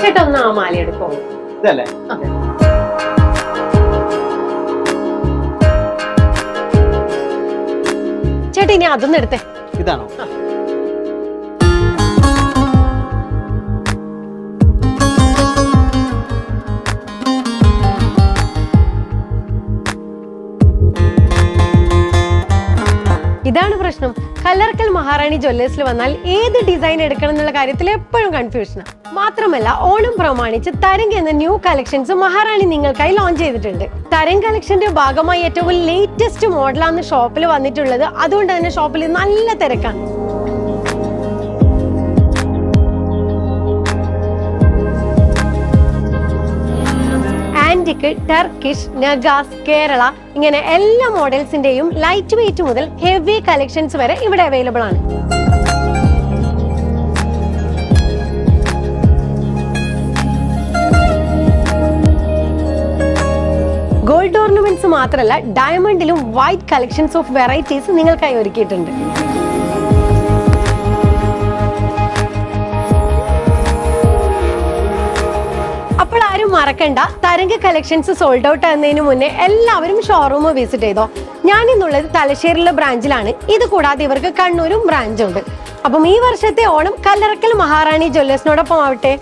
ചേട്ടാ ഒന്ന് ആ മാല എടുക്കോ ഇതല്ലേ? ചേട്ടാ ഇനി അതൊന്നും എടുത്തേ. ഇതാണോ? ഇതാണ് പ്രശ്നം. കല്ലറക്കൽ മഹാറാണി ജ്വല്ലേഴ്സിൽ വന്നാൽ ഏത് ഡിസൈൻ എടുക്കണം എന്നുള്ള കാര്യത്തിൽ എപ്പോഴും കൺഫ്യൂഷനാണ് മാത്രമല്ല ഓണം പ്രമാണിച്ച് തരംഗ് എന്ന ന്യൂ കളക്ഷൻസ് മഹാറാണി നിങ്ങൾക്കായി ലോഞ്ച് ചെയ്തിട്ടുണ്ട്. തരംഗ് കളക്ഷന്റെ ഭാഗമായി ഏറ്റവും ലേറ്റസ്റ്റ് മോഡലാണ് ഷോപ്പിൽ വന്നിട്ടുള്ളത്. അതുകൊണ്ട് തന്നെ ഷോപ്പിൽ നല്ല തിരക്കാണ്. ആന്റിക് ടർക്കിഷ് നഗാസ് കേരള ഇങ്ങനെ എല്ലാ മോഡൽസിന്റെയും ലൈറ്റ് വെയിറ്റ് മുതൽ ഹെവി കളക്ഷൻസ് വരെ ഇവിടെ അവൈലബിൾ ആണ്. ഗോൾഡ് ഓർണമെന്റ്സ് മാത്രമല്ല ഡയമണ്ടിലും വൈറ്റ് കളക്ഷൻസ് ഓഫ് വെറൈറ്റീസ് നിങ്ങൾക്കായി ഒരുക്കിയിട്ടുണ്ട്. അപ്പോൾ ആരും മറക്കണ്ട. തരംഗ കളക്ഷൻസ് സോൾഡ് ഔട്ട് ആകുന്നതിന് മുന്നേ എല്ലാവരും ഷോറൂം വിസിറ്റ് ചെയ്തോ. ഞാൻ ഇന്നുള്ളത് തലശ്ശേരിയിലെ ബ്രാഞ്ചിലാണ് ഇത് കൂടാതെ ഇവർക്ക് കണ്ണൂരും ബ്രാഞ്ചുണ്ട് അപ്പം ഈ വർഷത്തെ ഓണം കല്ലറക്കൽ മഹാറാണി ജ്വല്ലേഴ്സിനോടൊപ്പം ആവട്ടെ.